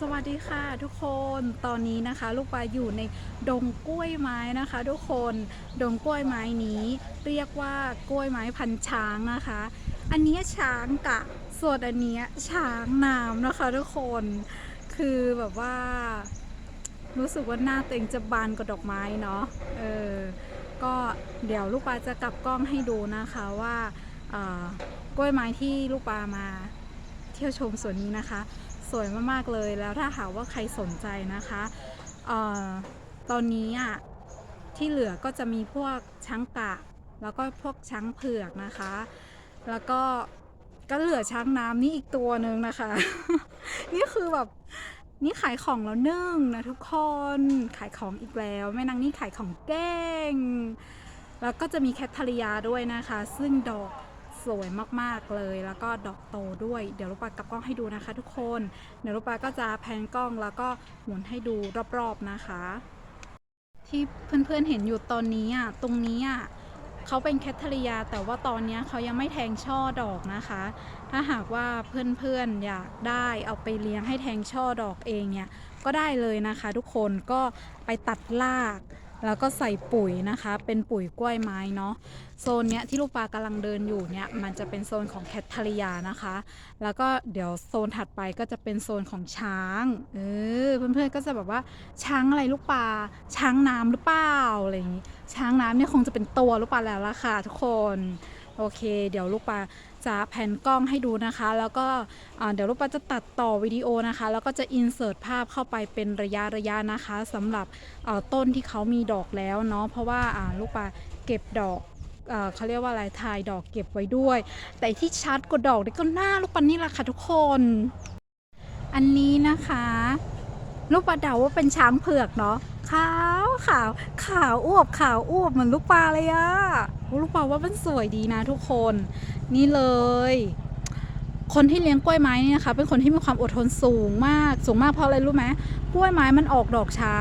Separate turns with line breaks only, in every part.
สวัสดีค่ะทุกคนตอนนี้นะคะ ลูกปลาอยู่ในดงกล้วยไม้นะคะ ทุกคนดงกล้วยไม้นี้ เรียกว่ากล้วยไม้พันช้างนะคะ อันนี้ช้างกะส่วนอันนี้ช้างน้ำนะคะ ทุกคนคือแบบว่า รู้สึกว่าหน้าตัวเองจะบานกว่าดอกไม้เนาะเออก็เดี๋ยวลูกปลาจะกลับกล้องให้ดูนะคะว่ากล้วยไม้ที่ลูกปลามาเที่ยวชมสวนนี้นะคะ สวยมากๆเลยแล้วถ้าหากว่าใครสนใจนะคะออตอนนี้อะที่เหลือก็จะมีพวกช้างกะ แล้วก็พวกช้างเผือกนะคะ แล้วก็ก็เหลือช้างน้ำนี่อีกตัวหนึ่งนะคะ นี่คือแบบนี่ขายของแล้วนึ่งนะทุกคนขายของอีกแล้วแม่นางนี่ขายของเก่งแล้วก็จะมีแคทเธอรียาด้วยนะคะ ซึ่งดอก สวยมากๆเลย แล้วก็ดอกโตด้วย เดี๋ยวลูกปลากลับกล้องให้ดูนะคะ ทุกคน เดี๋ยวลูกปลาก็จะแพนกล้องแล้วก็หมุนให้ดูรอบๆนะคะ ที่เพื่อนๆเห็นอยู่ตอนนี้อะตรงนี้อะเขาเป็นแคทเธอรียา แต่ว่าตอนนี้เขายังไม่แทงช่อดอกนะคะ ถ้าหากว่าเพื่อนๆอยากได้เอาไปเลี้ยงให้แทงช่อดอกเองเนี่ยก็ได้เลยนะคะ ทุกคนก็ไปตัดราก แล้วก็ใส่ปุ๋ยนะคะ เป็นปุ๋ยกล้วยไม้เนาะโซนเนี้ยที่ลูกปลากำลังเดินอยู่เนี่ยมันจะเป็นโซนของแคทเธอรียานะคะ แล้วก็เดี๋ยวโซนถัดไปก็จะเป็นโซนของช้างเออเพื่อนๆก็จะแบบว่าช้างอะไรลูกปลาช้างน้ำหรือเปล่าอะไรอย่างงี้ช้างน้ำเนี่ยคงจะเป็นตัวลูกปลาแล้วละค่ะทุกคนโอเค เดี๋ยวลูกปลา จะแผ่นกล้องให้ดูนะคะ แล้วก็เดี๋ยวลูกปลาจะตัดต่อวิดีโอนะคะ แล้วก็จะอินเสิร์ตภาพเข้าไปเป็นระยะระยะนะคะสำหรับต้นที่เขามีดอกแล้วเนาะเพราะว่าลูกปลาเก็บดอกเอเขาเรียกว่าอะไรถ่ายดอกเก็บไว้ด้วย แต่ที่ชัดกว่าดอกนี่ก็หน้าลูกปลานี่แหละค่ะทุกคน อันนี้นะคะ ลูกปลาเดาว่าเป็นช้างเผือกเนาะขาว ขาวขาวอวบขาวอวบเหมือนลูกปลาเลยอะลูกปลาว่ามันสวยดีนะทุกคน นี่เลย คนที่เลี้ยงกล้วยไม้นี่นะคะ เป็นคนที่มีความอดทนสูงมาก สูงมากเพราะอะไรรู้ไหมกล้วยไม้มันออกดอกช้า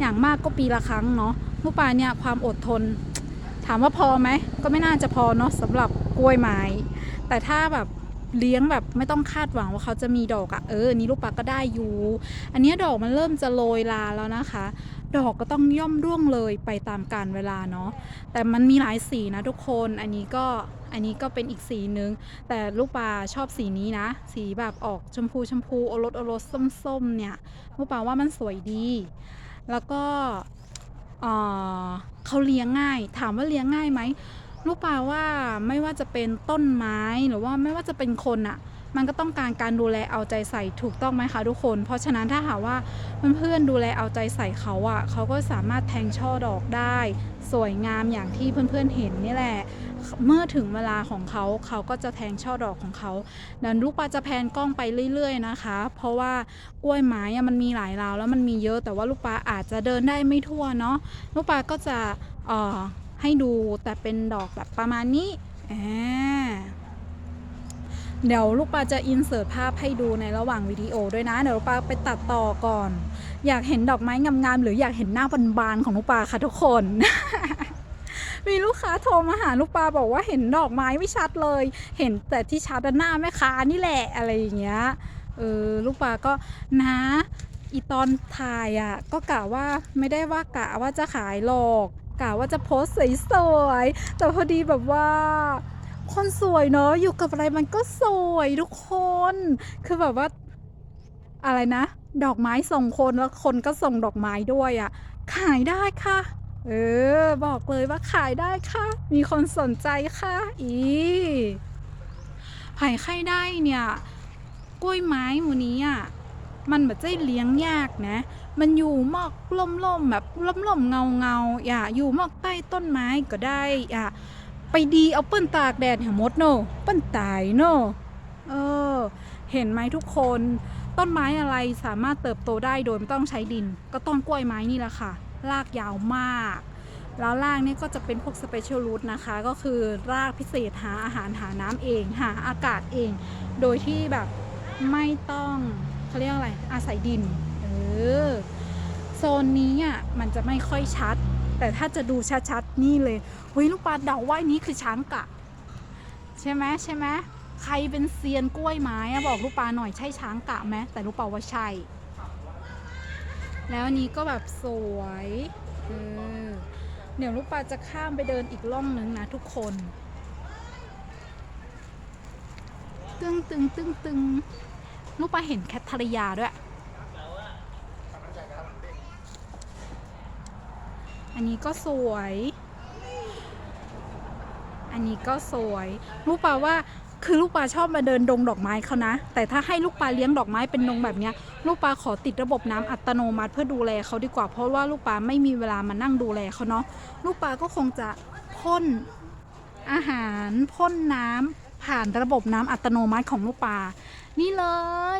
อย่างมากก็ปีละครั้งเนาะลูกปลาเนี่ยความอดทน ถามว่าพอไหมก็ไม่น่าจะพอเนาะสำหรับกล้วยไม้ แต่ถ้าแบบเลี้ยงแบบไม่ต้องคาดหวังว่าเขาจะมีดอกอะเอออันนี้ลูกปลาก็ได้อยู่ อันนี้ดอกมันเริ่มจะโรยลาแล้วนะคะ ดอกก็ต้องย่อมร่วงเลยไปตามกาลเวลาเนาะแต่มันมีหลายสีนะทุกคนอันนี้ก็อันนี้ก็เป็นอีกสีนึง แต่ลูกปลาชอบสีนี้นะ สีแบบออกชมพูชมพูโอรสโอรสส้มๆเนี่ยลูกปลาว่ามันสวยดี แล้วก็เอ่อเขาเลี้ยงง่าย ถามว่าเลี้ยงง่ายไหมลูกปลาว่าไม่ว่าจะเป็นต้นไม้หรือว่าไม่ว่าจะเป็นคนอะ มันก็ต้องการการดูแลเอาใจใส่ถูกต้องไหมคะทุกคน เพราะฉะนั้นถ้าหากว่าเพื่อนๆดูแลเอาใจใส่เขาอะเขาก็สามารถแทงช่อดอกได้ สวยงามอย่างที่เพื่อนๆเห็นนี่แหละ เมื่อถึงเวลาของเขาเขาก็จะแทงช่อดอกของเขาดันลูกปลาจะแพนกล้องไปเรื่อย ๆนะคะ เพราะว่ากล้วยไม้มันมีหลายราวแล้วมันมีเยอะแต่ว่าลูกปลาอาจจะเดินได้ไม่ทั่วเนาะลูกปลาก็จะออให้ดูแต่เป็นดอกแบบประมาณนี้อ่า เดี๋ยวลูกปลาจะอินเสิร์ตภาพให้ดูในระหว่างวิดีโอด้วยนะ เดี๋ยวลูกปลาไปตัดต่อก่อน อยากเห็นดอกไม้งามๆหรืออยากเห็นหน้าบานๆของลูกปลาค่ะทุกคน มีลูกค้าโทรมาหาลูกปลาบอกว่าเห็นดอกไม้ไม่ชัดเลย เห็นแต่ที่ชัดอะหน้าแม่ค้านี่แหละอะไรอย่างเงี้ยเออลูกปลาก็นะอีตอนถ่ายอะก็กะว่าไม่ได้ว่ากะว่าจะขายหรอกกะว่าจะโพสสวยๆแต่พอดีแบบว่า คนสวยเนาะอยู่กับอะไรมันก็สวยทุกคน คือแบบว่า อะไรนะ ดอกไม้ส่งคนแล้วคนก็ส่งดอกไม้ด้วยอะ ขายได้ค่ะ เออ บอกเลยว่าขายได้ค่ะ มีคนสนใจค่ะ อีไผ่ไข่ได้เนี่ย กล้วยไม้หมูนี้อะมันแบบจะเลี้ยงยากนะ มันอยู่หมอกล่มๆแบบล่มๆเงาเงาๆอย่าอยู่หมอกใต้ต้นไม้ก็ได้อย่า ไปดีเอาเปิ้นตากแดดแหมดเนอะเปิ้นตายเนอะเออ เห็นไหมทุกคน ต้นไม้อะไรสามารถเติบโตได้โดยไม่ต้องใช้ดิน ก็ต้นกล้วยไม้นี่แหละค่ะรากยาวมาก แล้วรากนี่ก็จะเป็นพวกสเปเชียลรูทนะคะ ก็คือรากพิเศษหาอาหารหาน้ำเอง หาอากาศเอง โดยที่แบบไม่ต้องเขาเรียกอะไรอาศัยดินเออโซนนี้อะมันจะไม่ค่อยชัด แต่ถ้าจะดูชัดๆนี่เลยเฮ้ยลูกปลาเดาว่านี้คือช้างกะ ใช่ไหมใช่ไหมใครเป็นเซียนกล้วยไม้อะบอกลูกปลาหน่อยใช่ช้างกะไหมแต่ลูกปลาว่าใช่แล้วนี้ก็แบบสวยเออเดี๋ยวลูกปลาจะข้ามไปเดินอีกล่องนึงนะทุกคน ตึงตึงตึงตึงลูกปลาเห็นแคทเธอรยาด้วย อันนี้ก็สวย อันนี้ก็สวย ลูกปลาว่าคือลูกปลาชอบมาเดินดงดอกไม้เขานะ แต่ถ้าให้ลูกปลาเลี้ยงดอกไม้เป็นดงแบบนี้ลูกปลาขอติดระบบน้ำอัตโนมัติเพื่อดูแลเขาดีกว่าเพราะว่าลูกปลาไม่มีเวลามานั่งดูแลเขาเนาะลูกปลาก็คงจะพ่นอาหารพ่นน้ำ ผ่านระบบน้ำอัตโนมัติของลูกปลา นี่เล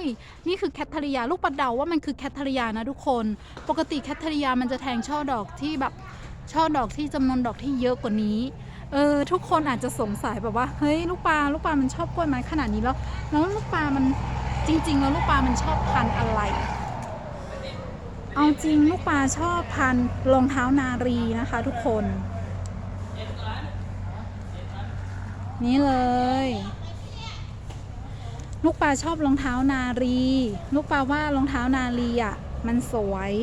ย นี่คือแคทเธอรียาลูกปลาเดาว่ามันคือแคทเธอรียานะทุกคน ปกติแคทเธอรียามันจะแทงช่อดอกที่แบบช่อดอกที่จำนวนดอกที่เยอะกว่านี้ เออทุกคนอาจจะสงสัยแบบว่าเฮ้ยลูกปลาลูกปลามันชอบกล้วยไม้ขนาดนี้แล้วแล้วลูกปลามันจริง ๆ แล้วลูกปลามันชอบพันธุ์อะไร เอาจริงลูกปลาชอบพันธุ์รองเท้านารีนะคะ ทุกคน นี่เลย ลูกปลาชอบรองเท้านารี ลูกปลาว่ารองเท้านารีอะมันสวย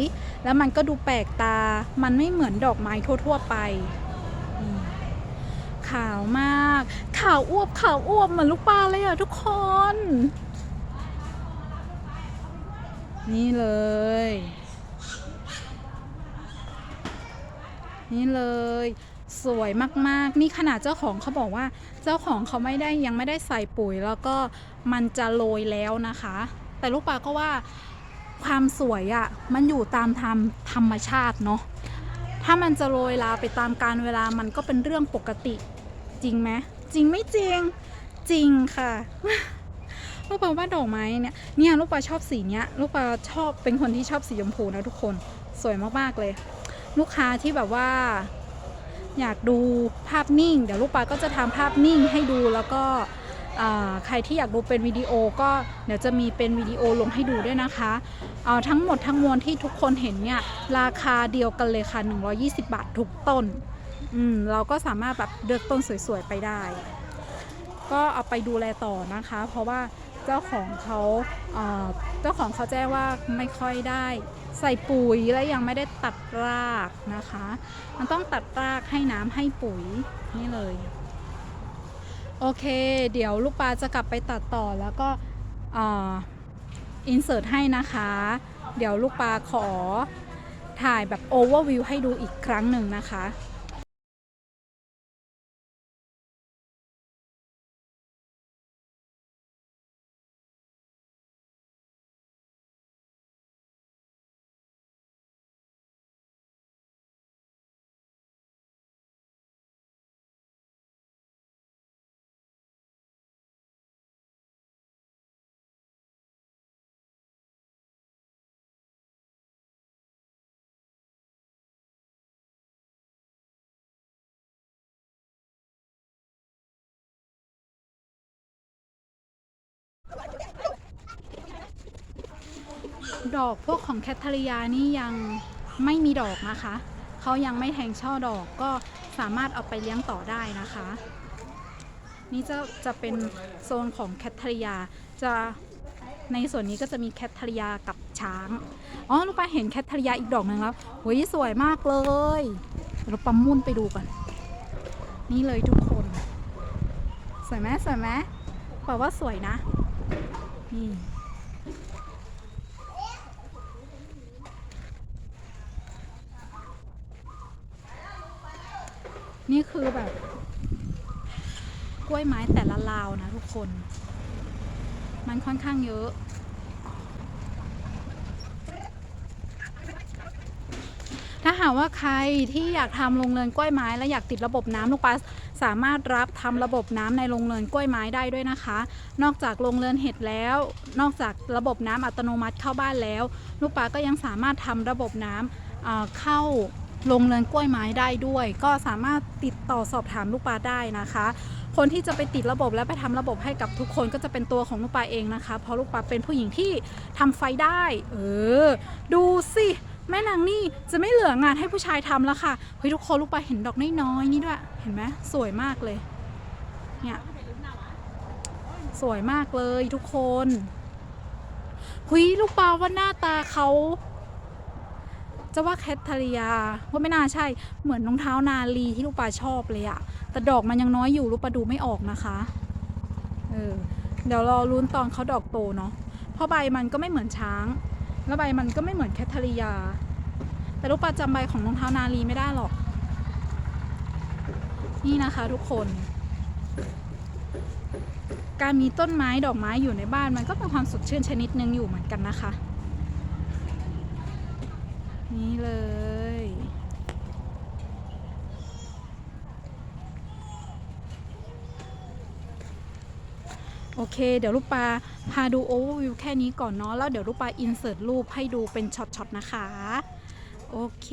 แล้วมันก็ดูแปลกตา มันไม่เหมือนดอกไม้ทั่ว ๆ ไป ขาวมาก ขาวอ้วบขาวอ้วบเหมือนลูกปลาเลยอะทุกคน นี่เลย นี่เลย สวยมากๆ นี่ขนาดเจ้าของเขาบอกว่า เจ้าของเขาไม่ได้ยังไม่ได้ใส่ปุ๋ย แล้วก็มันจะโรยแล้วนะคะ แต่ลูกปลาก็ว่าความสวยอะ่ะมันอยู่ตามธรรมธรรมชาติเนาะถ้ามันจะโรยลาไปตามการเวลามันก็เป็นเรื่องปกติ จริงไหมจริงไม่จริงจริงค่ะลูกปลาว่าดอกไม้เนี่ยเนี่ยลูกปลาชอบสีเนี้ยลูกปลาชอบเป็นคนที่ชอบสีชมพูนะทุกคนสวยมากๆเลย ลูกค้าที่แบบว่า อยากดูภาพนิ่ง เดี๋ยวลูกปลาก็จะทำภาพนิ่งให้ดูแล้วก็ใครที่อยากดูเป็นวิดีโอก็เดี๋ยวจะมีเป็นวิดีโอลงให้ดูด้วยนะคะเอาทั้งหมดทั้งมวลที่ทุกคนเห็นเนี่ยราคาเดียวกันเลยค่ะ 120 บาททุกต้นอืมเราก็สามารถแบบเลือกต้นสวยๆไปได้ ก็เอาไปดูแลต่อนะคะ เพราะว่าเจ้าของเขาเจ้าของเขาแจ้งว่าไม่ค่อยได้ ใส่ปุ๋ยและยังไม่ได้ตัดรากนะคะ มันต้องตัดรากให้น้ำให้ปุ๋ยนี่เลย โอเค เดี๋ยวลูกปลาจะกลับไปตัดต่อแล้วก็อินเสิร์ตให้นะคะ เดี๋ยวลูกปลาขอถ่ายแบบโอเวอร์วิวให้ดูอีกครั้งหนึ่งนะคะ ดอกพวกของแคทเธอรียานี่ยังไม่มีดอกนะคะ เขายังไม่แทงช่อดอกก็สามารถเอาไปเลี้ยงต่อได้นะคะ นี่จะจะเป็นโซนของแคทเธอรียาจะในส่วนนี้ก็จะมีแคทเธอรียากับช้าง อ๋อลูกปลาเห็นแคทเธอรียาอีกดอกหนึ่งแล้วโหยสวยมากเลยเดี๋ยวเราปั๊มมุ่นไปดูกันนี่เลยทุกคน สวยไหมสวยไหมบอกว่าสวยนะนี่ นี่คือแบบ กล้วยไม้แต่ละราวนะทุกคน มันค่อนข้างเยอะ ถ้าหากว่าใครที่อยากทำโรงเรือนกล้วยไม้และอยากติดระบบน้ำลูกปลาสามารถรับทำระบบน้ำในโรงเรือนกล้วยไม้ได้ด้วยนะคะ นอกจากโรงเรือนเห็ดแล้ว นอกจากระบบน้ำอัตโนมัติเข้าบ้านแล้ว ลูกปลาก็ยังสามารถทำระบบน้ำเข้า โรงเรือนกล้วยไม้ได้ด้วย ก็สามารถติดต่อสอบถามลูกปลาได้นะคะ คนที่จะไปติดระบบและไปทำระบบให้กับทุกคนก็จะเป็นตัวของลูกปลาเองนะคะ เพราะลูกปลาเป็นผู้หญิงที่ทำไฟได้ เออ ดูสิแม่นางนี่จะไม่เหลืองานให้ผู้ชายทำแล้วค่ะเฮ้ยทุกคนลูกปลาเห็นดอกน้อยๆนี่ด้วย เห็นไหมสวยมากเลย เนี่ยสวยมากเลยทุกคนหุยลูกปลาว่าหน้าตาเขา จะว่าแคทเธอรียาว่าไม่น่าใช่ เหมือนรองเท้านาลีที่ลูกปลาชอบเลยอะแต่ดอกมันยังน้อยอยู่ลูกปลาดูไม่ออกนะคะเออเดี๋ยวรอรุ้นตอนเขาดอกโตเนาะเพราะใบมันก็ไม่เหมือนช้าง แล้วใบมันก็ไม่เหมือนแคทเธอรียาแต่ลูกปลาจำใบของรองเท้านาลีไม่ได้หรอก นี่นะคะทุกคน การมีต้นไม้ดอกไม้อยู่ในบ้านมันก็เป็นความสดชื่นชนิดหนึ่งอยู่เหมือนกันนะคะ นี่เลย โอเค เดี๋ยวลูกปลาพาดูโอเวอร์วิวแค่นี้ก่อนเนาะแล้วเดี๋ยวลูกปลาอินเสิร์ตรูปให้ดูเป็นช็อตๆนะคะ โอเค